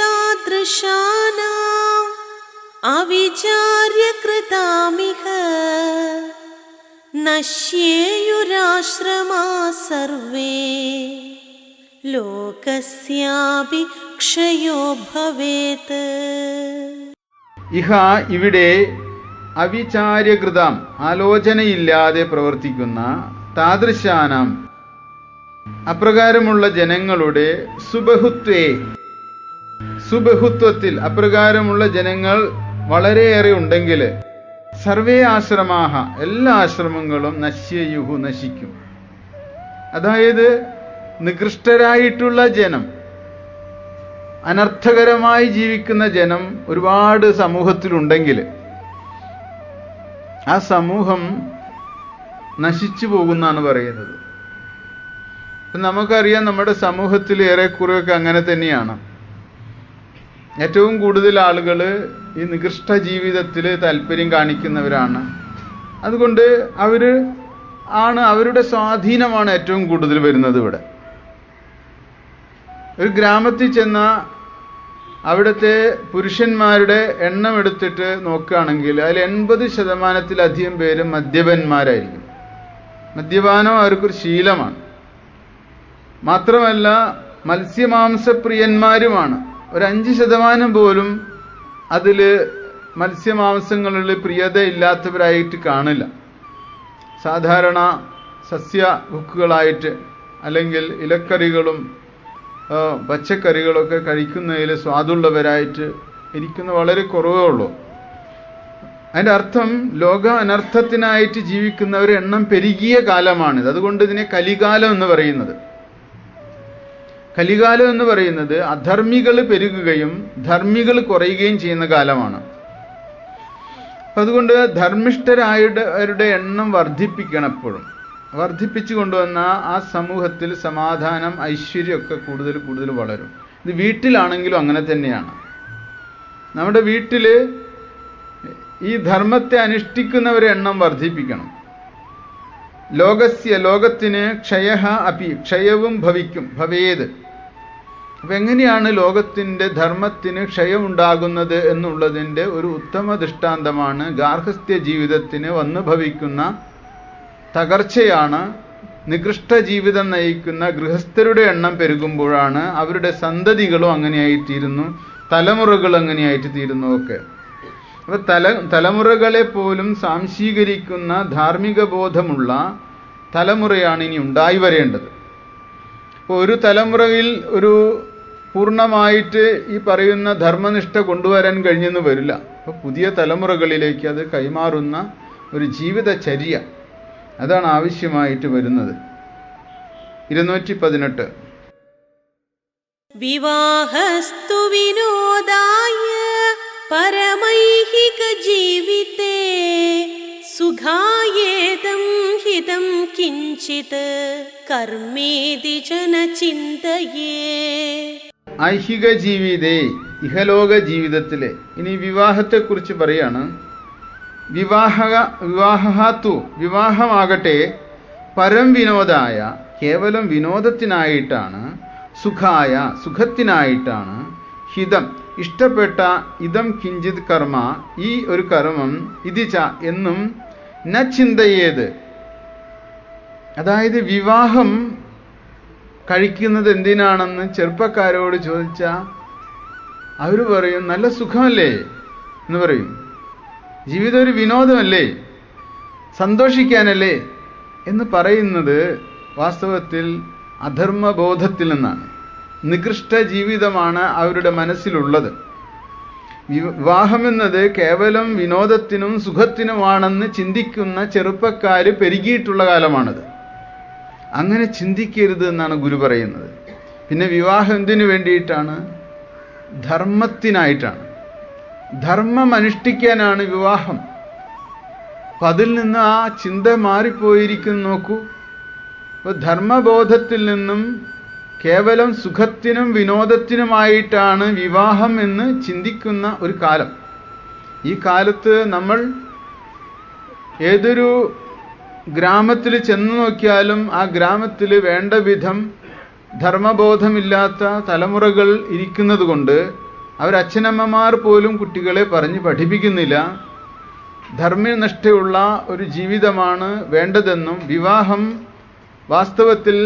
താദൃശാനാം അവിചാര്യകൃതാമിഹ. സർവേ. ലോകസ്യാപി ക്ഷയോ ഭവേത്. ഇഹ ഇവിടെ അവിചാര്യകൃതം ആലോചനയില്ലാതെ പ്രവർത്തിക്കുന്ന താദൃശാനം അപ്രകാരമുള്ള ജനങ്ങളുടെ സുബഹുത്വേ സുബഹുത്വത്തിൽ അപ്രകാരമുള്ള ജനങ്ങൾ വളരെയേറെ ഉണ്ടെങ്കിൽ സർവേ ആശ്രമാഹ എല്ലാ ആശ്രമങ്ങളും നശ്യയുഹു നശിക്കും. അതായത് നികൃഷ്ടരായിട്ടുള്ള ജനം അനർത്ഥകരമായി ജീവിക്കുന്ന ജനം ഒരുപാട് സമൂഹത്തിലുണ്ടെങ്കിൽ ആ സമൂഹം നശിച്ചു പോകുന്നാണ് പറയുന്നത്. നമുക്കറിയാം നമ്മുടെ സമൂഹത്തിൽ ഏറെക്കുറെയൊക്കെ അങ്ങനെ തന്നെയാണ്. ഏറ്റവും കൂടുതൽ ആളുകൾ ഈ നികൃഷ്ട ജീവിതത്തിൽ താല്പര്യം കാണിക്കുന്നവരാണ്. അതുകൊണ്ട് അവർ ആണ് അവരുടെ സ്വാധീനമാണ് ഏറ്റവും കൂടുതൽ വരുന്നത് ഇവിടെ. ഒരു ഗ്രാമത്തിൽ ചെന്ന അവിടുത്തെ പുരുഷന്മാരുടെ എണ്ണം എടുത്തിട്ട് നോക്കുകയാണെങ്കിൽ അതിൽ എൺപത് ശതമാനത്തിലധികം പേര് മദ്യപന്മാരായിരിക്കും. മദ്യപാനം അവർക്കൊരു ശീലമാണ്. മാത്രമല്ല മത്സ്യമാംസപ്രിയന്മാരുമാണ്. ഒരു അഞ്ച് ശതമാനം പോലും അതിൽ മത്സ്യമാംസങ്ങളിൽ പ്രിയത ഇല്ലാത്തവരായിട്ട് കാണില്ല. സാധാരണ സസ്യ ബുക്കുകളായിട്ട് അല്ലെങ്കിൽ ഇലക്കറികളും പച്ചക്കറികളൊക്കെ കഴിക്കുന്നതിൽ സ്വാദുള്ളവരായിട്ട് ഇരിക്കുന്ന വളരെ കുറവേ ഉള്ളൂ. അതിന്റെ അർത്ഥം ലോക അനർത്ഥത്തിനായിട്ട് ജീവിക്കുന്നവരുടെ എണ്ണം പെരുകിയ കാലമാണിത്. അതുകൊണ്ട് ഇതിനെ കലികാലം എന്ന് പറയുന്നത്. കലികാലം എന്ന് പറയുന്നത് അധർമ്മികൾ പെരുകുകയും ധർമ്മികൾ കുറയുകയും ചെയ്യുന്ന കാലമാണ്. അതുകൊണ്ട് ധർമ്മിഷ്ഠരായവരുടെ എണ്ണം വർദ്ധിപ്പിക്കണം എപ്പോഴും. വർദ്ധിപ്പിച്ചു കൊണ്ടുവന്ന ആ സമൂഹത്തിൽ സമാധാനം ഐശ്വര്യമൊക്കെ കൂടുതൽ കൂടുതൽ വളരും. ഇത് വീട്ടിലാണെങ്കിലും അങ്ങനെ തന്നെയാണ്. നമ്മുടെ വീട്ടിൽ ഈ ധർമ്മത്തെ അനുഷ്ഠിക്കുന്നവരെ എണ്ണം വർദ്ധിപ്പിക്കണം. ലോകസ്യ ലോകത്തിന് ക്ഷയ അപി ക്ഷയവും ഭവിക്കും ഭവേത്. അപ്പൊ എങ്ങനെയാണ് ലോകത്തിന്റെ ധർമ്മത്തിന് ക്ഷയമുണ്ടാകുന്നത് എന്നുള്ളതിന്റെ ഒരു ഉത്തമ ദൃഷ്ടാന്തമാണ് ഗാർഹസ്ഥ്യ ജീവിതത്തിന് വന്നു ഭവിക്കുന്ന തകർച്ചയാണ് നികൃഷ്ട ജീവിതം നയിക്കുന്ന ഗൃഹസ്ഥരുടെ എണ്ണം പെരുകുമ്പോഴാണ് അവരുടെ സന്തതികളും അങ്ങനെയായിത്തീരുന്നു തലമുറകൾ അങ്ങനെയായിട്ട് തീരുന്നു ഒക്കെ. തല തലമുറകളെ പോലും സാംശീകരിക്കുന്ന ധാർമ്മിക ബോധമുള്ള തലമുറയാണ് ഇനി ഉണ്ടായി വരേണ്ടത്. അപ്പോൾ ഒരു തലമുറയിൽ ഒരു പൂർണമായിട്ട് ഈ പറയുന്ന ധർമ്മനിഷ്ഠ കൊണ്ടുവരാൻ കഴിഞ്ഞെന്ന് വരില്ല. അപ്പോൾ പുതിയ തലമുറകളിലേക്ക് അത് കൈമാറുന്ന ഒരു ജീവിതചര്യ അതാണ് ആവശ്യമായിട്ട് വരുന്നത്. ഇരുന്നൂറ്റി പതിനെട്ട് വിവാഹസ്തു വിനോദായ സുഖായേതം ഹിതം കിഞ്ചിത് കർമ്മേതി ജന ചിന്തയേ ഐഹിക ജീവിതേ ഇഹലോക ജീവിതത്തിലെ ഇനി വിവാഹത്തെക്കുറിച്ച് പറയാണ്. വിവാഹ വിവാഹത്തു വിവാഹമാകട്ടെ പരം വിനോദായ കേവലം വിനോദത്തിനായിട്ടാണ് സുഖായ സുഖത്തിനായിട്ടാണ് ഹിതം. ഇഷ്ടപ്പെട്ട ഇതം കിഞ്ചിത് കർമ്മ ഈ ഒരു കർമ്മം ഇതിച്ച എന്നും ന ചിന്തയേത്. അതായത് വിവാഹം കഴിക്കുന്നത് എന്തിനാണെന്ന് ചെറുപ്പക്കാരോട് ചോദിച്ചാൽ അവർ പറയും നല്ല സുഖമല്ലേ എന്ന് പറയും. ജീവിതം ഒരു വിനോദമല്ലേ? സന്തോഷിക്കാനല്ലേ? എന്ന് പറയുന്നത് വാസ്തവത്തിൽ അധർമ്മബോധത്തിൽ നിന്നാണ് നികൃഷ്ട ജീവിതമാണ് അവരുടെ മനസ്സിലുള്ളത്. വിവാഹമെന്നത് കേവലം വിനോദത്തിനും സുഖത്തിനുമാണെന്ന് ചിന്തിക്കുന്ന ചെറുപ്പക്കാർ പെരുകിയിട്ടുള്ള കാലമാണത്. അങ്ങനെ ചിന്തിക്കരുത് എന്നാണ് ഗുരു പറയുന്നത്. പിന്നെ വിവാഹം എന്തിനു വേണ്ടിയിട്ടാണ്? ധർമ്മത്തിനായിട്ടാണ്. ധർമ്മം അനുഷ്ഠിക്കാനാണ് വിവാഹം. അപ്പം അതിൽ നിന്ന് ആ ചിന്ത മാറിപ്പോയിരിക്കുന്നു നോക്കൂ. അപ്പോൾ ധർമ്മബോധത്തിൽ നിന്നും കേവലം സുഖത്തിനും വിനോദത്തിനുമായിട്ടാണ് വിവാഹം എന്ന് ചിന്തിക്കുന്ന ഒരു കാലം. ഈ കാലത്ത് നമ്മൾ ഏതൊരു ഗ്രാമത്തിൽ ചെന്ന് നോക്കിയാലും ആ ഗ്രാമത്തിൽ വേണ്ട വിധം ധർമ്മബോധമില്ലാത്ത തലമുറകൾ ഇരിക്കുന്നത് കൊണ്ട് അവരച്ഛനമ്മമാർ പോലും കുട്ടികളെ പറഞ്ഞ് പഠിപ്പിക്കുന്നില്ല. ധർമ്മനിഷ്ഠയുള്ള ഒരു ജീവിതമാണ് വേണ്ടതെന്നും വിവാഹം വാസ്തവത്തിൽ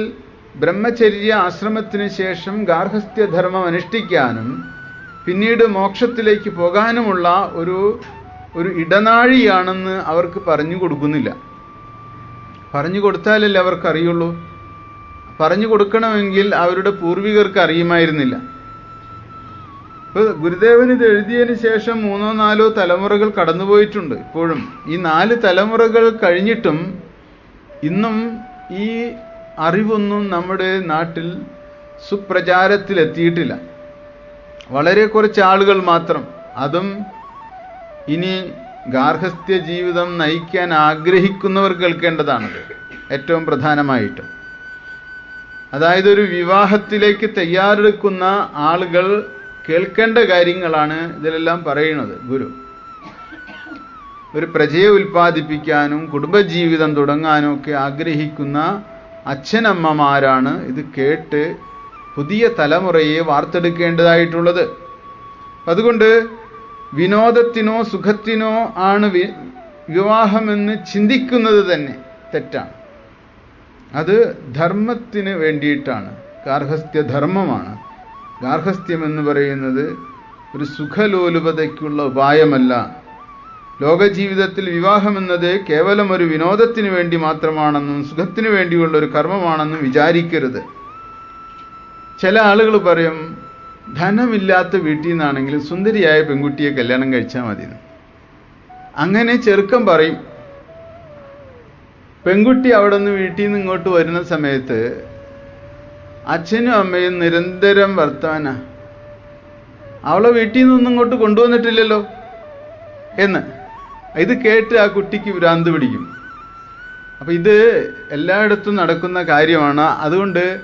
ബ്രഹ്മചര്യ ആശ്രമത്തിന് ശേഷം ഗാർഹസ്ഥ്യധർമ്മം അനുഷ്ഠിക്കാനും പിന്നീട് മോക്ഷത്തിലേക്ക് പോകാനുമുള്ള ഒരു ഒരു ഇടനാഴിയാണെന്ന് അവർക്ക് പറഞ്ഞു കൊടുക്കുന്നില്ല. പറഞ്ഞു കൊടുത്താലല്ലേ അവർക്ക് അറിയുള്ളൂ പറഞ്ഞു കൊടുക്കണമെങ്കിൽ അവരുടെ പൂർവികർക്ക് അറിയുമായിരുന്നില്ല. ഇപ്പോൾ ഗുരുദേവൻ ഇത് എഴുതിയതിന് ശേഷം മൂന്നോ നാലോ തലമുറകൾ കടന്നുപോയിട്ടുണ്ട്. ഇപ്പോഴും ഈ നാല് തലമുറകൾ കഴിഞ്ഞിട്ടും ഇന്നും ഈ അറിവൊന്നും നമ്മുടെ നാട്ടിൽ സുപ്രചാരത്തിലെത്തിയിട്ടില്ല. വളരെ കുറച്ച് ആളുകൾ മാത്രം അതും ഇനി ഗാർഹസ്ഥ്യ ജീവിതം നയിക്കാൻ ആഗ്രഹിക്കുന്നവർ കേൾക്കേണ്ടതാണത് ഏറ്റവും പ്രധാനമായിട്ടും. അതായത് ഒരു വിവാഹത്തിലേക്ക് തയ്യാറെടുക്കുന്ന ആളുകൾ കേൾക്കേണ്ട കാര്യങ്ങളാണ് ഇതിലെല്ലാം പറയുന്നത് ഗുരു. ഒരു പ്രജയെ ഉൽപ്പാദിപ്പിക്കാനും കുടുംബജീവിതം തുടങ്ങാനും ഒക്കെ ആഗ്രഹിക്കുന്ന അച്ഛനമ്മമാരാണ് ഇത് കേട്ട് പുതിയ തലമുറയെ വാർത്തെടുക്കേണ്ടതായിട്ടുള്ളത്. അതുകൊണ്ട് വിനോദത്തിനോ സുഖത്തിനോ ആണ് വിവാഹമെന്ന് ചിന്തിക്കുന്നത് തന്നെ തെറ്റാണ്. അത് ധർമ്മത്തിന് വേണ്ടിയിട്ടാണ്. ഗാർഹസ്ഥ്യധർമ്മമാണ് ഗാർഹസ്ഥ്യം എന്ന് പറയുന്നത് ഒരു സുഖലോലുപതയ്ക്കുള്ള ഉപായമല്ല. ലോകജീവിതത്തിൽ വിവാഹം എന്നത് കേവലം ഒരു വിനോദത്തിന് വേണ്ടി മാത്രമാണെന്നും സുഖത്തിന് വേണ്ടിയുള്ള ഒരു കർമ്മമാണെന്നും വിചാരിക്കരുത്. ചില ആളുകൾ പറയും ധനമില്ലാത്ത വീട്ടിൽ നിന്നാണെങ്കിലും സുന്ദരിയായ പെൺകുട്ടിയെ കല്യാണം കഴിച്ചാൽ മതി അങ്ങനെ ചെറുക്കം പറയും പെൺകുട്ടി അവിടെ നിന്ന് വീട്ടിൽ നിന്ന് ഇങ്ങോട്ട് വരുന്ന സമയത്ത് അച്ഛനും അമ്മയും നിരന്തരം വർത്തമാന അവളെ വീട്ടിൽ നിന്നൊന്നും ഇങ്ങോട്ട് കൊണ്ടുവന്നിട്ടില്ലല്ലോ എന്ന്. ഇത് കേട്ട് ആ കുട്ടിക്ക് ഭ്രാന്ത് പിടിക്കും. അപ്പൊ ഇത് എല്ലായിടത്തും നടക്കുന്ന കാര്യമാണ്. അതുകൊണ്ട്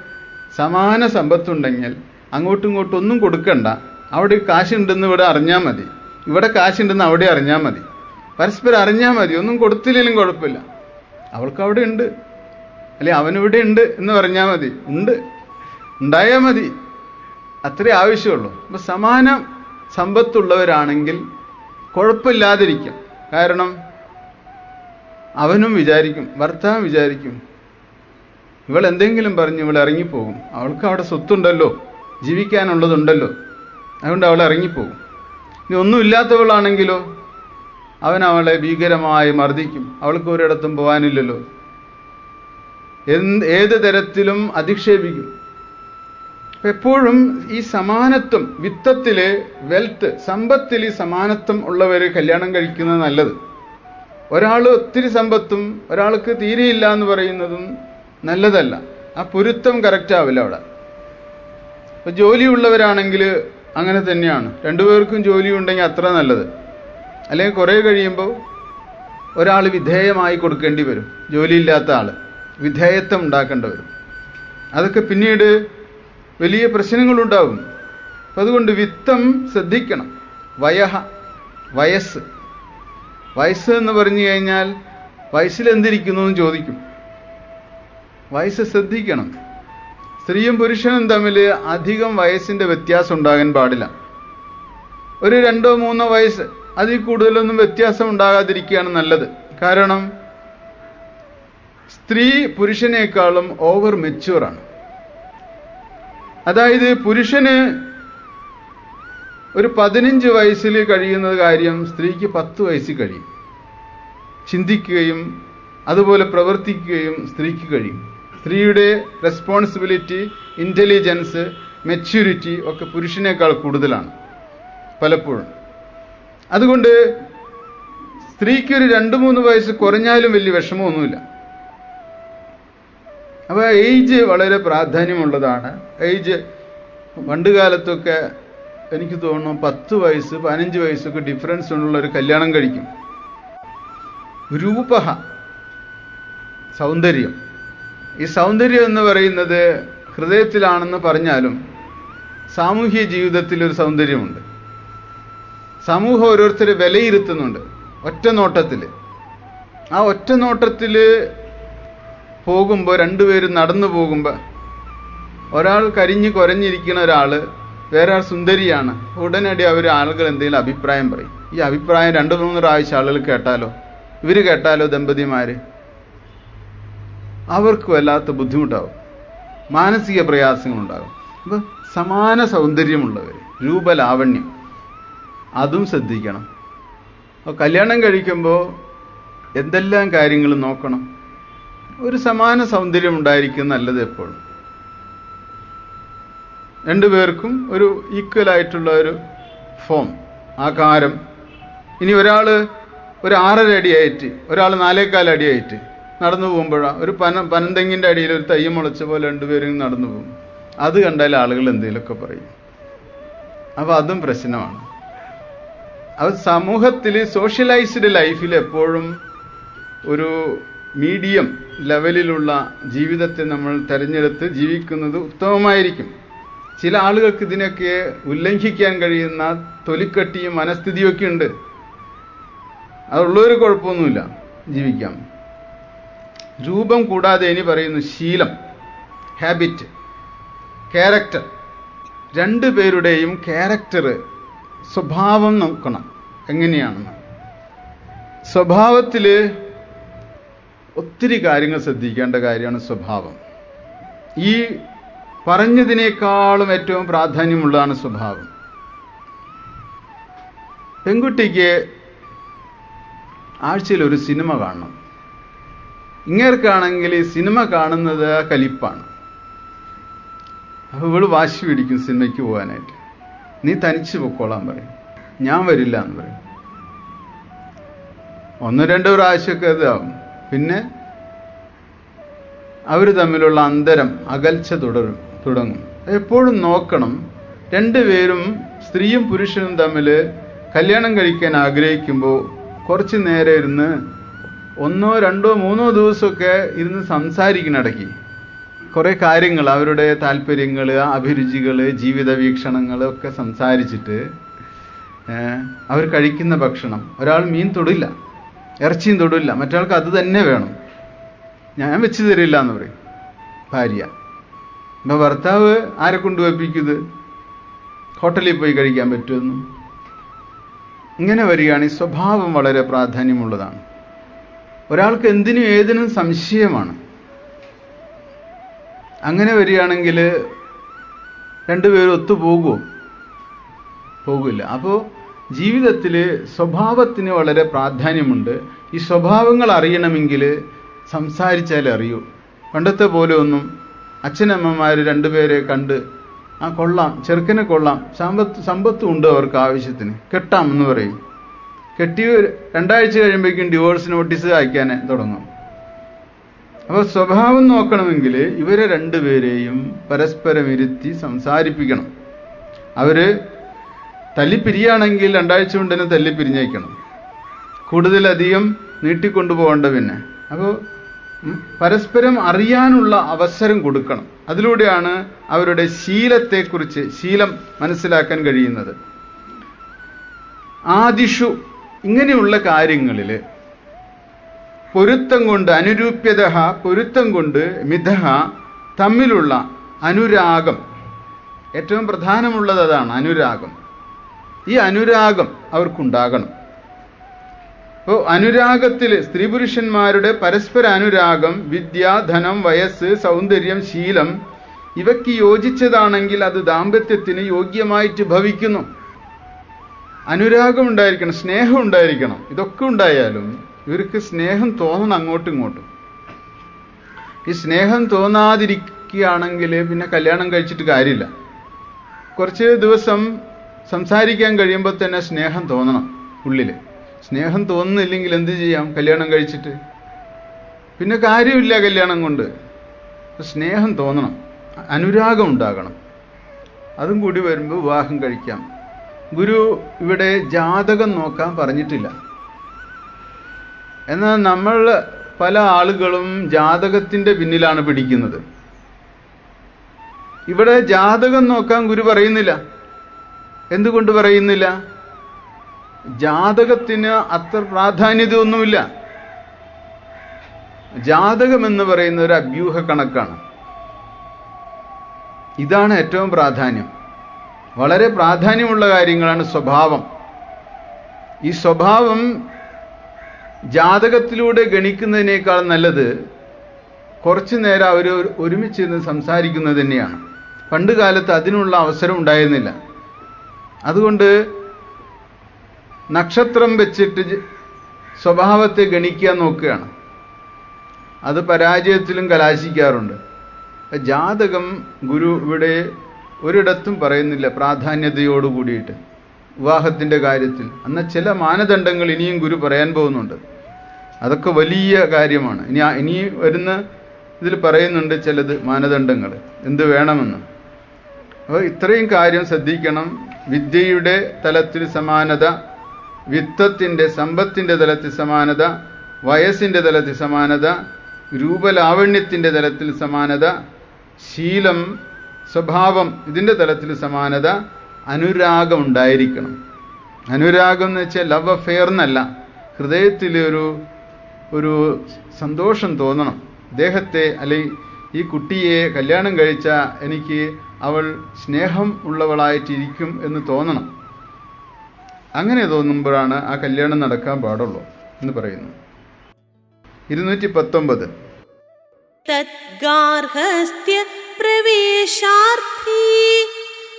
സമാന സമ്പത്തുണ്ടെങ്കിൽ അങ്ങോട്ടും ഇങ്ങോട്ടും ഒന്നും കൊടുക്കണ്ട. അവിടെ കാശുണ്ടെന്ന് ഇവിടെ അറിഞ്ഞാൽ മതി. ഇവിടെ കാശുണ്ടെന്ന് അവിടെ അറിഞ്ഞാൽ മതി. പരസ്പരം അറിഞ്ഞാൽ മതി. ഒന്നും കൊടുത്തില്ലെങ്കിലും കുഴപ്പമില്ല. അവൾക്ക് അവിടെ ഉണ്ട്. അല്ലെ അവനിവിടെ ഉണ്ട് എന്ന് പറഞ്ഞാൽ മതി. ഉണ്ട്. ഉണ്ടായാൽ മതി. അത്രേ ആവശ്യമുള്ളൂ. അപ്പൊ സമാന സമ്പത്തുള്ളവരാണെങ്കിൽ കുഴപ്പമില്ലാതിരിക്കും. കാരണം അവനും വിചാരിക്കും ഭർത്താവ് വിചാരിക്കും ഇവൾ എന്തെങ്കിലും പറഞ്ഞ് ഇവൾ ഇറങ്ങിപ്പോകും. അവൾക്ക് അവിടെ സ്വത്തുണ്ടല്ലോ ജീവിക്കാനുള്ളതുണ്ടല്ലോ. അതുകൊണ്ട് അവൾ ഇറങ്ങിപ്പോകും. ഇനി ഒന്നുമില്ലാത്തവളാണെങ്കിലോ അവൻ അവളെ ഭീകരമായി മർദ്ദിക്കും. അവൾക്ക് ഒരിടത്തും പോകാനില്ലല്ലോ. എന്ത് ഏത് തരത്തിലും അധിക്ഷേപിക്കും. എപ്പോഴും ഈ സമാനത്വം വിത്തത്തിൽ വെൽത്ത് സമ്പത്തിൽ ഈ സമാനത്വം ഉള്ളവര് കല്യാണം കഴിക്കുന്നത് നല്ലത്. ഒരാൾ ഒത്തിരി സമ്പത്തും ഒരാൾക്ക് തീരെയില്ല എന്ന് പറയുന്നതും നല്ലതല്ല. ആ പൊരുത്തം കറക്റ്റ് ആവില്ല അവിടെ. ഇപ്പൊ ജോലിയുള്ളവരാണെങ്കിൽ അങ്ങനെ തന്നെയാണ്. രണ്ടുപേർക്കും ജോലി ഉണ്ടെങ്കിൽ അത്ര നല്ലത്. അല്ലെങ്കിൽ കുറേ കഴിയുമ്പോൾ ഒരാൾ വിധേയമായി കൊടുക്കേണ്ടി വരും. ജോലിയില്ലാത്ത ആൾ വിധേയത്വം ഉണ്ടാക്കേണ്ടി വരും. അതൊക്കെ പിന്നീട് വലിയ പ്രശ്നങ്ങളുണ്ടാകും. അതുകൊണ്ട് വിത്തം ശ്രദ്ധിക്കണം. വയഹ വയസ്സ് വയസ്സ് എന്ന് പറഞ്ഞു കഴിഞ്ഞാൽ വയസ്സിൽ എന്തിരിക്കുന്നു എന്ന് ചോദിക്കും. വയസ്സ് ശ്രദ്ധിക്കണം. സ്ത്രീയും പുരുഷനും തമ്മിൽ അധികം വയസ്സിന്റെ വ്യത്യാസം ഉണ്ടാകാൻ പാടില്ല. ഒരു രണ്ടോ മൂന്നോ വയസ്സ് അതിൽ കൂടുതലൊന്നും വ്യത്യാസം ഉണ്ടാകാതിരിക്കുകയാണ് നല്ലത്. കാരണം സ്ത്രീ പുരുഷനേക്കാളും ഓവർ മെച്യൂറാണ് അതായത് പുരുഷന് ഒരു പതിനഞ്ച് വയസ്സിൽ കഴിയുന്ന കാര്യം സ്ത്രീക്ക് പത്ത് വയസ്സിൽ കഴിയും. ചിന്തിക്കുകയും അതുപോലെ പ്രവർത്തിക്കുകയും സ്ത്രീക്ക് കഴിയും. സ്ത്രീയുടെ റെസ്പോൺസിബിലിറ്റി ഇന്റലിജൻസ് മെച്യൂരിറ്റി ഒക്കെ പുരുഷനേക്കാൾ കൂടുതലാണ് പലപ്പോഴും. അതുകൊണ്ട് സ്ത്രീക്ക് ഒരു രണ്ട് മൂന്ന് വയസ്സ് കുറഞ്ഞാലും വലിയ വിഷമമൊന്നുമില്ല. അപ്പോൾ ഏജ് വളരെ പ്രാധാന്യമുള്ളതാണ്. ഏജ് പണ്ട് കാലത്തൊക്കെ എനിക്ക് തോന്നുന്നു പത്ത് വയസ്സ് പതിനഞ്ച് വയസ്സൊക്കെ ഡിഫറൻസ് ഉള്ള ഒരു കല്യാണം കഴിക്കും. രൂപ സൗന്ദര്യം. ഈ സൗന്ദര്യം എന്ന് പറയുന്നത് ഹൃദയത്തിലാണെന്ന് പറഞ്ഞാലും സാമൂഹ്യ ജീവിതത്തിൽ ഒരു സൗന്ദര്യമുണ്ട്. സമൂഹം ഓരോരുത്തരെ വിലയിരുത്തുന്നുണ്ട് ഒറ്റ നോട്ടത്തിൽ ആ ഒറ്റ നോട്ടത്തിൽ പോകുമ്പോൾ രണ്ടുപേരും നടന്നു പോകുമ്പോൾ ഒരാൾ കരിഞ്ഞ് കുറഞ്ഞിരിക്കുന്ന ഒരാൾ വേറെ ആൾ സുന്ദരിയാണ്. ഉടനടി അവർ ആളുകൾ എന്തെങ്കിലും അഭിപ്രായം പറയും. ഈ അഭിപ്രായം രണ്ടു മൂന്ന് പ്രാവശ്യം ആളുകൾ കേട്ടാലോ? ഇവർ കേട്ടാലോ ദമ്പതിമാർ അവർക്ക് വല്ലാത്ത ബുദ്ധിമുട്ടാവും. മാനസിക പ്രയാസങ്ങളുണ്ടാകും. അപ്പോൾ സമാന സൗന്ദര്യമുള്ളവർ രൂപലാവണ്യം അതും ശ്രദ്ധിക്കണം. അപ്പോൾ കല്യാണം കഴിക്കുമ്പോൾ എന്തെല്ലാം കാര്യങ്ങൾ നോക്കണം? ഒരു സമാന സൗന്ദര്യം ഉണ്ടായിരിക്കും നല്ലത് എപ്പോഴും. രണ്ടുപേർക്കും ഒരു ഈക്വൽ ആയിട്ടുള്ള ഒരു ഫോം ആകാരം. ഇനി ഒരാൾ ഒരു ആറര അടിയായിട്ട് ഒരാൾ നാലേകാലടിയായിട്ട് നടന്നു പോകുമ്പോഴാണ് ഒരു പന പനന്തെങ്ങിന്റെ അടിയിൽ ഒരു തയ്യം മുളച്ച പോലെ രണ്ടുപേരും നടന്നു പോകും. അത് കണ്ടാൽ ആളുകൾ എന്തെങ്കിലുമൊക്കെ പറയും. അപ്പോൾ അതും പ്രശ്നമാണ്. അത് സമൂഹത്തിൽ സോഷ്യലൈസ്ഡ് ലൈഫിൽ എപ്പോഴും ഒരു മീഡിയം ലെവലിലുള്ള ജീവിതത്തെ നമ്മൾ തിരഞ്ഞെടുത്ത് ജീവിക്കുന്നത് ഉത്തമമായിരിക്കും. ചില ആളുകൾക്ക് ഇതിനൊക്കെ ഉല്ലംഘിക്കാൻ കഴിയുന്ന തൊലിക്കട്ടിയും മനസ്ഥിതിയൊക്കെ ഉണ്ട്. അതുള്ളൊരു കുഴപ്പമൊന്നുമില്ല ജീവിക്കാം രൂപം കൂടാതെ ഇനി പറയുന്നു ശീലം ഹാബിറ്റ് ക്യാരക്ടർ രണ്ടു പേരുടെയും ക്യാരക്ടർ സ്വഭാവം നോക്കണം. എങ്ങനെയാണെന്ന്. സ്വഭാവത്തിൽ ഒത്തിരി കാര്യങ്ങൾ ശ്രദ്ധിക്കേണ്ട കാര്യമാണ് സ്വഭാവം. ഈ പറഞ്ഞതിനേക്കാളും ഏറ്റവും പ്രാധാന്യമുള്ളതാണ് സ്വഭാവം. പെൺകുട്ടിക്ക് ആഴ്ചയിൽ ഒരു സിനിമ കാണണം. ഇങ്ങേർക്കാണെങ്കിൽ ഈ സിനിമ കാണുന്നത് കലിപ്പാണ്. അപ്പോൾ ഇവൾ വാശി പിടിക്കും സിനിമയ്ക്ക് പോകാനായിട്ട്. നീ തനിച്ച് പൊക്കോളാൻ പറയും. ഞാൻ വരില്ല എന്ന് പറയും. ഒന്ന് രണ്ട് പ്രാവശ്യമൊക്കെ ഇതാവും. പിന്നെ അവർ തമ്മിലുള്ള അന്തരം അകൽച്ച തുടരും തുടങ്ങും. എപ്പോഴും നോക്കണം. രണ്ടുപേരും സ്ത്രീയും പുരുഷനും തമ്മിൽ കല്യാണം കഴിക്കാൻ ആഗ്രഹിക്കുമ്പോൾ കുറച്ച് നേരം ഇരുന്ന് ഒന്നോ രണ്ടോ മൂന്നോ ദിവസമൊക്കെ ഇരുന്ന് സംസാരിക്കണടക്കി. കുറേ കാര്യങ്ങൾ അവരുടെ താല്പര്യങ്ങൾ അഭിരുചികൾ ജീവിത വീക്ഷണങ്ങൾ ഒക്കെ സംസാരിച്ചിട്ട് അവർ കഴിക്കുന്ന ഭക്ഷണം. ഒരാൾ മീൻ തൊടില്ല. ഇറച്ചിയും തൊടില്ല മറ്റാൾക്ക് അത് തന്നെ വേണം. ഞാൻ വെച്ച് തരില്ല എന്ന് പറയും. ഭാര്യ. അപ്പം ഭർത്താവ് ആരെ കൊണ്ടുവപ്പിക്കുന്നത് ഹോട്ടലിൽ പോയി കഴിക്കാൻ പറ്റുമെന്നും? ഇങ്ങനെ വരികയാണെങ്കിൽ സ്വഭാവം വളരെ പ്രാധാന്യമുള്ളതാണ്. ഒരാൾക്ക് എന്തിനും ഏതിനും സംശയമാണ്. അങ്ങനെ വരികയാണെങ്കിൽ രണ്ടുപേരും ഒത്തുപോകുമോ? പോകില്ല. അപ്പോൾ ജീവിതത്തിൽ സ്വഭാവത്തിന് വളരെ പ്രാധാന്യമുണ്ട്. ഈ സ്വഭാവങ്ങൾ അറിയണമെങ്കിൽ സംസാരിച്ചാലേ അറിയൂ. പണ്ടത്തെ പോലെ ഒന്നും അച്ഛനമ്മമാർ രണ്ടുപേരെ കണ്ട് ആ കൊള്ളാം ചെറുക്കനെ കൊള്ളാം സമ്പത്ത് സമ്പത്തും ഉണ്ട് അവർക്ക് ആവശ്യത്തിന് കെട്ടാം എന്ന് പറയും. കെട്ടി രണ്ടാഴ്ച കഴിയുമ്പോഴേക്കും ഡിവോഴ്സ് നോട്ടീസ് അയക്കാൻ തുടങ്ങും. അപ്പോൾ സ്വഭാവം നോക്കണമെങ്കിൽ ഇവരെ രണ്ടുപേരെയും പരസ്പരം ഇരുത്തി സംസാരിപ്പിക്കണം. അവർ തല്ലിപ്പിരിയാണെങ്കിൽ രണ്ടാഴ്ച കൊണ്ട് തന്നെ തല്ലിപ്പിരിഞ്ഞേക്കണം. കൂടുതലധികം നീട്ടിക്കൊണ്ടുപോകേണ്ട പിന്നെ അപ്പോൾ പരസ്പരം അറിയാനുള്ള അവസരം കൊടുക്കണം. അതിലൂടെയാണ് അവരുടെ ശീലത്തെക്കുറിച്ച് ശീലം മനസ്സിലാക്കാൻ കഴിയുന്നത്. ആദിഷു ഇങ്ങനെയുള്ള കാര്യങ്ങളിൽ പൊരുത്തം കൊണ്ട് അനുരൂപ്യത പൊരുത്തം കൊണ്ട് മിഥഹ തമ്മിലുള്ള അനുരാഗം ഏറ്റവും പ്രധാനമുള്ളത് അതാണ് അനുരാഗം. ഈ അനുരാഗം അവർക്കുണ്ടാകണം. അപ്പോൾ അനുരാഗത്തിൽ സ്ത്രീ പുരുഷന്മാരുടെ പരസ്പര അനുരാഗം വിദ്യ ധനം വയസ്സ് സൗന്ദര്യം ശീലം ഇവയ്ക്ക് യോജിച്ചതാണെങ്കിൽ അത് ദാമ്പത്യത്തിന് യോഗ്യമായിട്ട് ഭവിക്കുന്നു. അനുരാഗം ഉണ്ടായിരിക്കണം സ്നേഹം ഉണ്ടായിരിക്കണം. ഇതൊക്കെ ഉണ്ടായാലും ഇവർക്ക് സ്നേഹം തോന്നണം അങ്ങോട്ടും ഇങ്ങോട്ടും. ഈ സ്നേഹം തോന്നാതിരിക്കുകയാണെങ്കിൽ പിന്നെ കല്യാണം കഴിച്ചിട്ട് കാര്യമില്ല. കുറച്ച് ദിവസം സംസാരിക്കാൻ കഴിയുമ്പോൾ തന്നെ സ്നേഹം തോന്നണം ഉള്ളിൽ സ്നേഹം തോന്നുന്നില്ലെങ്കിൽ എന്ത് ചെയ്യാം? കല്യാണം കഴിച്ചിട്ട്. പിന്നെ കാര്യമില്ല കല്യാണം കൊണ്ട്. സ്നേഹം തോന്നണം. അനുരാഗം ഉണ്ടാകണം. അതും കൂടി വരുമ്പോൾ വിവാഹം കഴിക്കാം. ഗുരു ഇവിടെ ജാതകം നോക്കാൻ പറഞ്ഞിട്ടില്ല. എന്നാൽ നമ്മൾ പല ആളുകളും ജാതകത്തിന്റെ പിന്നിലാണ് പിടിക്കുന്നത്. ഇവിടെ ജാതകം നോക്കാൻ ഗുരു പറയുന്നില്ല. എന്തുകൊണ്ട് പറയുന്നില്ല? ജാതകത്തിന് അത്ര പ്രാധാന്യത ഒന്നുമില്ല ജാതകം എന്ന് പറയുന്ന ഒരു അഭ്യൂഹ കണക്കാണ്. ഇതാണ് ഏറ്റവും പ്രാധാന്യം. വളരെ പ്രാധാന്യമുള്ള കാര്യങ്ങളാണ് സ്വഭാവം. ഈ സ്വഭാവം ജാതകത്തിലൂടെ ഗണിക്കുന്നതിനേക്കാൾ നല്ലത് കുറച്ചു നേരം അവർ ഒരുമിച്ചിരുന്ന് സംസാരിക്കുന്നത് തന്നെയാണ്. പണ്ട് കാലത്ത് അതിനുള്ള അവസരം ഉണ്ടായിരുന്നില്ല. അതുകൊണ്ട് നക്ഷത്രം വെച്ചിട്ട് സ്വഭാവത്തെ ഗണിക്കാൻ നോക്കുകയാണ്. അത് പരാജയത്തിലും കലാശിക്കാറുണ്ട്. ജാതകം ഗുരു ഇവിടെ ഒരിടത്തും പറയുന്നില്ല പ്രാധാന്യതയോട് കൂടിയിട്ട് വിവാഹത്തിന്റെ കാര്യത്തിൽ. എന്നാൽ ചില മാനദണ്ഡങ്ങൾ ഇനിയും ഗുരു പറയാൻ പോകുന്നുണ്ട്. അതൊക്കെ വലിയ കാര്യമാണ്. ഇനി ഇനി വരുന്ന ഇതിൽ പറയുന്നുണ്ട് ചിലത് മാനദണ്ഡങ്ങൾ. എന്ത് വേണമെന്ന്. അപ്പോൾ ഇത്രയും കാര്യം ശ്രദ്ധിക്കണം. വിദ്യയുടെ തലത്തിൽ സമാനത വിത്തത്തിന്റെ സമ്പത്തിന്റെ തലത്തിൽ സമാനത വയസ്സിന്റെ തലത്തിൽ സമാനത രൂപലാവണ്യത്തിന്റെ തലത്തിൽ സമാനത ശീലം സ്വഭാവം ഇതിന്റെ തലത്തിൽ സമാനത അനുരാഗം ഉണ്ടായിരിക്കണം. അനുരാഗം എന്ന് വെച്ചാൽ ലവ് അഫെയർ എന്നല്ല. ഹൃദയത്തിൽ ഒരു ഒരു സന്തോഷം തോന്നണം. അദ്ദേഹത്തെ അല്ലെങ്കിൽ ഈ കുട്ടിയെ കല്യാണം കഴിച്ച എനിക്ക് അവൾ സ്നേഹം ഉള്ളവളായിട്ടിരിക്കും എന്ന് തോന്നണം. അങ്ങനെ തോന്നുമ്പോഴാണ് ആ കല്യാണം നടക്കാൻ പാടുള്ളൂ എന്ന് പറയുന്നു. ഇരുന്നൂറ്റി പത്തൊമ്പത്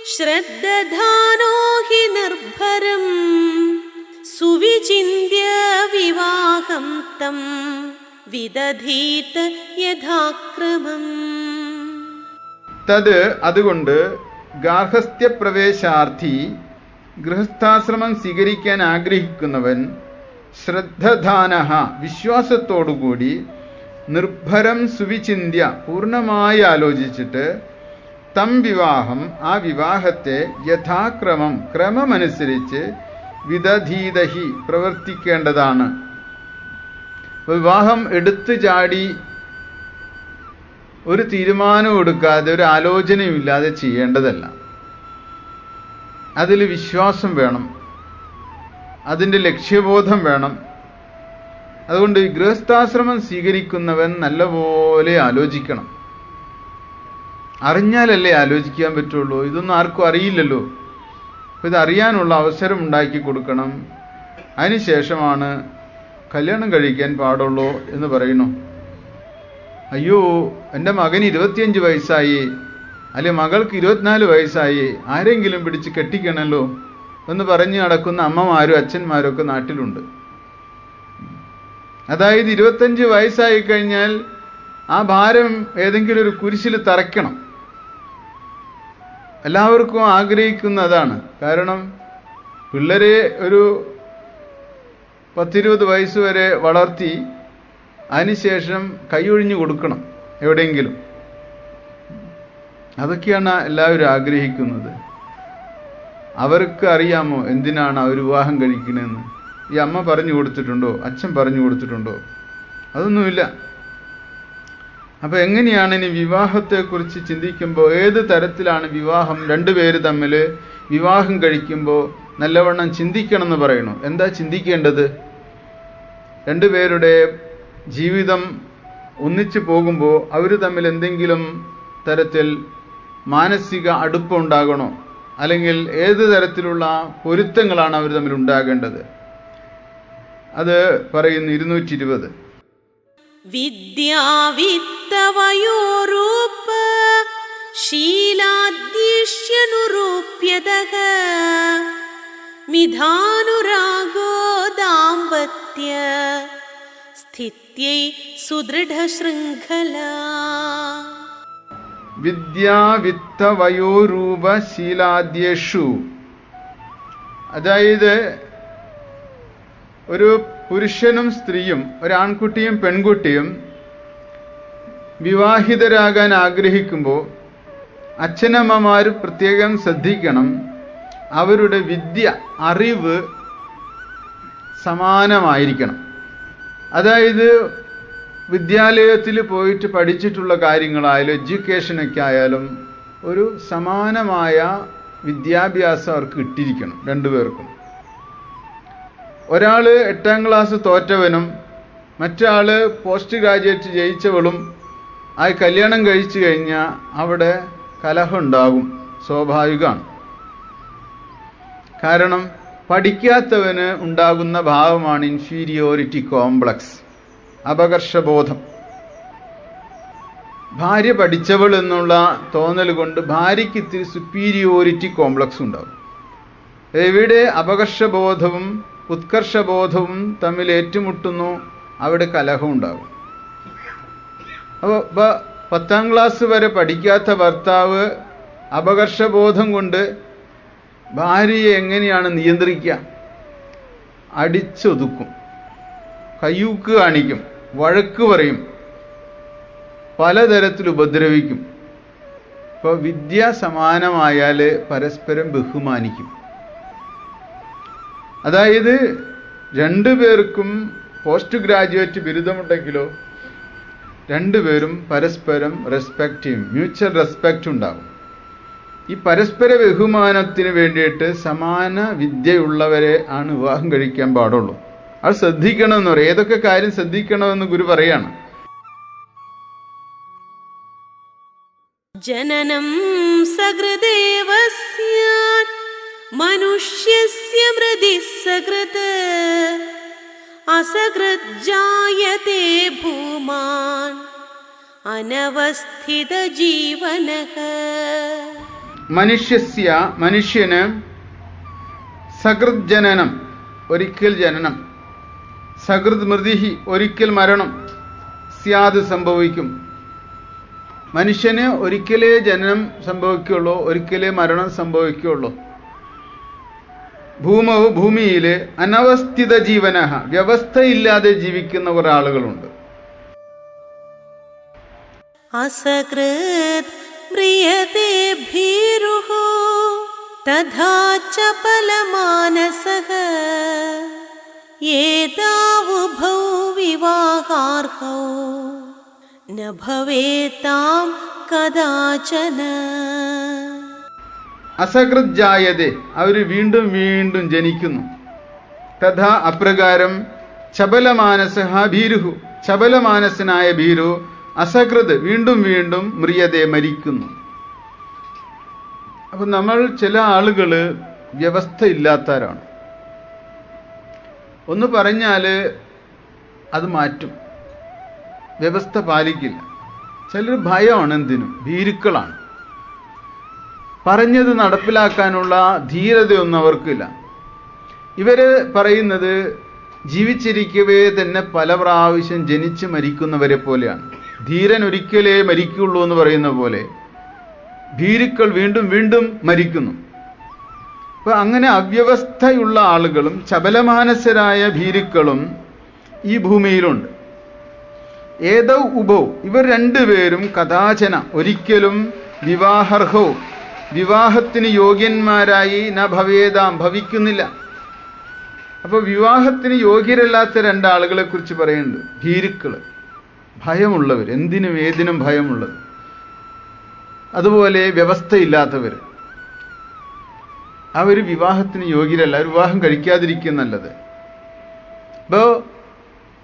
ശ്രദ്ധാനോ നിർഭരം സുവിചിന്യ വിവാഹം തം വിദധീത യഥാക്രമം. തത് അതുകൊണ്ട് ഗാർഹസ്ഥ്യപ്രവേശാർത്ഥി ഗൃഹസ്ഥാശ്രമം സ്വീകരിക്കാൻ ആഗ്രഹിക്കുന്നവൻ ശ്രദ്ധധാന വിശ്വാസത്തോടുകൂടി നിർഭരം സുവിചിന്ത്യ പൂർണമായി ആലോചിച്ചിട്ട് തം വിവാഹം ആ വിവാഹത്തെ യഥാക്രമം ക്രമമനുസരിച്ച് വിദധീതഹി പ്രവർത്തിക്കേണ്ടതാണ്. വിവാഹം എടുത്തു ചാടി ഒരു തീരുമാനവും എടുക്കാതെ ഒരു ആലോചനയും ഇല്ലാതെ ചെയ്യേണ്ടതല്ല. അതിൽ വിശ്വാസം വേണം. അതിന്റെ ലക്ഷ്യബോധം വേണം. അതുകൊണ്ട് ഗൃഹസ്ഥാശ്രമം സ്വീകരിക്കുന്നവൻ നല്ലപോലെ ആലോചിക്കണം. അറിഞ്ഞാലല്ലേ ആലോചിക്കാൻ പറ്റുള്ളൂ. ഇതൊന്നും ആർക്കും അറിയില്ലല്ലോ. അപ്പോൾ ഇത് അറിയാനുള്ള അവസരം ഉണ്ടാക്കി കൊടുക്കണം. അതിനുശേഷമാണ് കല്യാണം കഴിക്കാൻ പാടുള്ളൂ എന്ന് പറയുന്നു. അയ്യോ എന്റെ മകന് ഇരുപത്തിയഞ്ച് വയസ്സായി. അല്ലെ മകൾക്ക് ഇരുപത്തിനാല് വയസ്സായി. ആരെങ്കിലും പിടിച്ച് കെട്ടിക്കണല്ലോ എന്ന് പറഞ്ഞ് നടക്കുന്ന അമ്മമാരും അച്ഛന്മാരും ഒക്കെ നാട്ടിലുണ്ട്. അതായത് ഇരുപത്തഞ്ച് വയസ്സായി കഴിഞ്ഞാൽ ആ ഭാരം ഏതെങ്കിലും ഒരു കുരിശിൽ തറയ്ക്കണം. എല്ലാവർക്കും ആഗ്രഹിക്കുന്നതാണ്. കാരണം പിള്ളേരെ ഒരു പത്തിരുപത് വയസ്സ് വരെ വളർത്തി അതിനുശേഷം കൈയൊഴിഞ്ഞു കൊടുക്കണം എവിടെയെങ്കിലും. അതൊക്കെയാണ് എല്ലാവരും ആഗ്രഹിക്കുന്നത്. അവർക്ക് അറിയാമോ എന്തിനാണ് അവർ വിവാഹം കഴിക്കണമെന്ന് ഈ അമ്മ പറഞ്ഞു കൊടുത്തിട്ടുണ്ടോ? അച്ഛൻ പറഞ്ഞു കൊടുത്തിട്ടുണ്ടോ? അതൊന്നുമില്ല. അപ്പോൾ എങ്ങനെയാണ് ഇനി വിവാഹത്തെക്കുറിച്ച് ചിന്തിക്കുമ്പോൾ ഏത് തരത്തിലാണ് വിവാഹം രണ്ടുപേര് തമ്മിൽ വിവാഹം കഴിക്കുമ്പോൾ നല്ലവണ്ണം ചിന്തിക്കണം എന്ന് പറയണു? എന്താ ചിന്തിക്കേണ്ടത്? രണ്ടുപേരുടെ ജീവിതം ഒന്നിച്ചു പോകുമ്പോൾ അവർ തമ്മിൽ എന്തെങ്കിലും തരത്തിൽ മാനസിക അടുപ്പം ഉണ്ടാകണോ? അല്ലെങ്കിൽ ഏത് തരത്തിലുള്ള പൊരുത്തങ്ങളാണ് അവർ തമ്മിൽ ഉണ്ടാകേണ്ടത്? അത് പറയുന്നു ഇരുന്നൂറ്റി ഇരുപത് വിദ്യാവിത്തവയോരൂപ ശീലാദ്യഷ്യനുരൂപ്യതക മിധാനുരാഗോ ദാമ്പത്യ സ്ഥിതി स्थित्यै सुदृढशृङ्खला വിദ്യാവിത്തവയോരൂപശീലാദ്യേഷു അതായത് ഒരു പുരുഷനും സ്ത്രീയും ഒരാൺകുട്ടിയും പെൺകുട്ടിയും വിവാഹിതരാകാൻ ആഗ്രഹിക്കുമ്പോൾ അച്ഛനമ്മമാർ പ്രത്യേകം ശ്രദ്ധിക്കണം അവരുടെ വിദ്യ അറിവ് സമാനമായിരിക്കണം അതായത് വിദ്യാലയത്തിൽ പോയിട്ട് പഠിച്ചിട്ടുള്ള കാര്യങ്ങളായാലും എഡ്യൂക്കേഷനൊക്കെ ആയാലും ഒരു സമാനമായ വിദ്യാഭ്യാസം അവർക്ക് കിട്ടിയിരിക്കണം രണ്ടുപേർക്കും ഒരാൾ എട്ടാം ക്ലാസ് തോറ്റവനും മറ്റാൾ പോസ്റ്റ് ഗ്രാജുവേറ്റ് ജയിച്ചവളും ആ കല്യാണം കഴിച്ചു കഴിഞ്ഞാൽ അവിടെ കലഹം ഉണ്ടാകും സ്വാഭാവികമാണ്. കാരണം പഠിക്കാത്തവന് ഉണ്ടാകുന്ന ഭാവമാണ് ഇൻഫീരിയോറിറ്റി കോംപ്ലക്സ് അപകർഷബോധം. ഭാര്യ പഠിച്ചവൾ എന്നുള്ള തോന്നൽ കൊണ്ട് ഭാര്യയ്ക്ക് ഇത്തിരി സുപ്പീരിയോറിറ്റി കോംപ്ലക്സ് ഉണ്ടാകും. എവിടെ അപകർഷബോധവും ഉത്കർഷബോധവും തമ്മിൽ ഏറ്റുമുട്ടുന്നു അവിടെ കലഹം ഉണ്ടാകും. അപ്പോൾ പത്താം ക്ലാസ് വരെ പഠിക്കാത്ത ഭർത്താവ് അപകർഷബോധം കൊണ്ട് ഭാര്യയെ എങ്ങനെയാണ് നിയന്ത്രിക്കുക? അടിച്ചൊതുക്കും. കയ്യൂക്ക് കാണിക്കും. വഴക്ക് പറയും. പലതരത്തിൽ ഉപദ്രവിക്കും. ഇപ്പോൾ വിദ്യ സമാനമായാൽ പരസ്പരം ബഹുമാനിക്കും. അതായത് രണ്ടു പേർക്കും പോസ്റ്റ് ഗ്രാജുവേറ്റ് ബിരുദമുണ്ടെങ്കിലോ രണ്ടുപേരും പരസ്പരം റെസ്പെക്റ്റ് ചെയ്യും. മ്യൂച്വൽ റെസ്പെക്റ്റ് ഉണ്ടാകും ഈ പരസ്പര ബഹുമാനത്തിന് വേണ്ടിയിട്ട് സമാന വിദ്യയുള്ളവരെ ആണ് വിവാഹം കഴിക്കാൻ പാടുള്ളൂ. അത് ശ്രദ്ധിക്കണമെന്ന് പറയും. ഏതൊക്കെ കാര്യം ശ്രദ്ധിക്കണമെന്ന് ഗുരു പറയാണ്. ജനനം സഹൃദേവസ്യ മനുഷ്യസ്യ മൃതി ഭൂമാൻ അനവസ്ഥിത ജീവനക മനുഷ്യസ്യ മനുഷ്യന് സകൃത് ഒരിക്കൽ ജനനം. സകൃത് മൃതിഹി ഒരിക്കൽ മരണം. സ്യാത് സംഭവിക്കും. മനുഷ്യന് ഒരിക്കലേ ജനനം സംഭവിക്കുള്ളൂ ഒരിക്കലേ മരണം സംഭവിക്കുള്ളൂ ഭൂമ ഭൂമിയിൽ അനവസ്ഥിത ജീവന വ്യവസ്ഥയില്ലാതെ ജീവിക്കുന്ന ഒരാളുകളുണ്ട്. അസകൃത് म्रियते भीरुः तथा चपलमानसः एतावुभौ विवाहार्हौ न भवेतां कदाचन അസകൃത് ജായതെ അവർ വീണ്ടും വീണ്ടും ജനിക്കുന്നു തഥാ അപ്രകാരം ചപലമാനസഹ ഭീരുഹു ചപലമാനസനായ ഭീരു അസകൃത് വീണ്ടും വീണ്ടും മ്രിയതെ മരിക്കുന്നു. അപ്പൊ നമ്മൾ ചില ആളുകൾ വ്യവസ്ഥ ഇല്ലാത്തവരാണ് ഒന്ന് പറഞ്ഞാൽ അത് മാറ്റും. വ്യവസ്ഥ പാലിക്കില്ല. ചിലർ ഭയമാണ് എന്തിനും? ഭീരുക്കളാണ്. പറഞ്ഞത് നടപ്പിലാക്കാനുള്ള ധീരതയൊന്നും അവർക്കില്ല. ഇവർ പറയുന്നത് ജീവിച്ചിരിക്കവേ തന്നെ പല പ്രാവശ്യം ജനിച്ച് മരിക്കുന്നവരെ പോലെയാണ്. ധീരൻ ഒരിക്കലേ മരിക്കുള്ളൂ എന്ന് പറയുന്ന പോലെ ഭീരുക്കൾ വീണ്ടും വീണ്ടും മരിക്കുന്നു. അപ്പൊ അങ്ങനെ അവ്യവസ്ഥയുള്ള ആളുകളും ചപലമാനസരായ ഭീരുക്കളും ഈ ഭൂമിയിലുണ്ട്. ഏതോ ഉഭോ ഇവർ രണ്ടുപേരും കഥാചന ഒരിക്കലും വിവാഹർഹോ വിവാഹത്തിന് യോഗ്യന്മാരായി ന ഭവേദാം ഭവിക്കുന്നില്ല. അപ്പൊ വിവാഹത്തിന് യോഗ്യരല്ലാത്ത രണ്ടാളുകളെ കുറിച്ച് പറയുന്നുണ്ട് ഭീരുക്കൾ. ഭയമുള്ളവർ എന്തിനും ഏതിനും ഭയമുള്ളത്. അതുപോലെ വ്യവസ്ഥയില്ലാത്തവർ. അവർ വിവാഹത്തിന് യോഗ്യരല്ല അവർ വിവാഹം കഴിക്കാതിരിക്കും നല്ലത്. അപ്പോൾ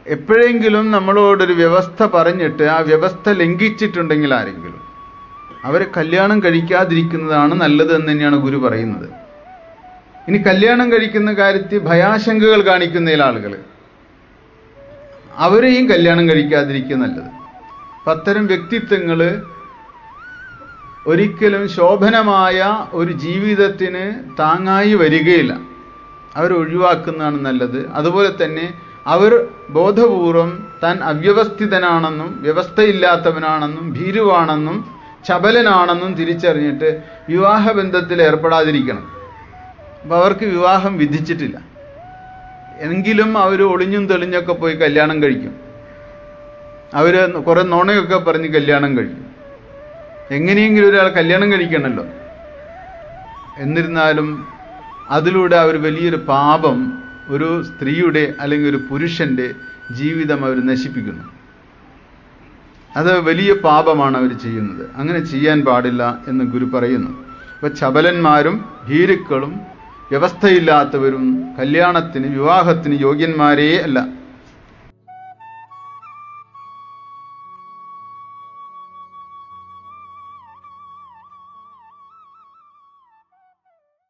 എപ്പോഴെങ്കിലും നമ്മളോടൊരു വ്യവസ്ഥ പറഞ്ഞിട്ട് ആ വ്യവസ്ഥ ലംഘിച്ചിട്ടുണ്ടെങ്കിൽ ആരെങ്കിലും അവരെ കല്യാണം കഴിക്കാതിരിക്കുന്നതാണ് നല്ലത് എന്ന് തന്നെയാണ് ഗുരു പറയുന്നത്. ഇനി കല്യാണം കഴിക്കുന്ന കാര്യത്തിൽ ഭയാശങ്കകൾ കാണിക്കുന്നതിൽ ആളുകൾ അവരെയും കല്യാണം കഴിക്കാതിരിക്കുക നല്ലത്. അത്തരം വ്യക്തിത്വങ്ങൾ ഒരിക്കലും ശോഭനമായ ഒരു ജീവിതത്തിന് താങ്ങായി വരികയില്ല. അവരൊഴിവാക്കുന്നതാണ് നല്ലത്. അതുപോലെ തന്നെ അവർ ബോധപൂർവം താൻ അവ്യവസ്ഥിതനാണെന്നും വ്യവസ്ഥയില്ലാത്തവനാണെന്നും ഭീരുവാണെന്നും ചപലനാണെന്നും തിരിച്ചറിഞ്ഞിട്ട് വിവാഹബന്ധത്തിൽ ഏർപ്പെടാതിരിക്കണം. അപ്പം അവർക്ക് വിവാഹം വിധിച്ചിട്ടില്ല. എങ്കിലും അവർ ഒളിഞ്ഞും തെളിഞ്ഞൊക്കെ പോയി കല്യാണം കഴിക്കും. അവർ കുറെ നുണയൊക്കെ പറഞ്ഞ് കല്യാണം കഴിക്കും. എങ്ങനെയെങ്കിലും ഒരാൾ കല്യാണം കഴിക്കണമല്ലോ എന്നിരുന്നാലും അതിലൂടെ അവർ വലിയൊരു പാപം ഒരു സ്ത്രീയുടെ അല്ലെങ്കിൽ ഒരു പുരുഷന്റെ ജീവിതം അവർ നശിപ്പിക്കുന്നു. അത് വലിയ പാപമാണ് അവർ ചെയ്യുന്നത്. അങ്ങനെ ചെയ്യാൻ പാടില്ല എന്ന് ഗുരു പറയുന്നു. അപ്പോൾ ചപലന്മാരും ഭീരുക്കളും വ്യവസ്ഥയില്ലാത്തവരും കല്യാണത്തിന് വിവാഹത്തിന് യോഗ്യന്മാരേ അല്ല.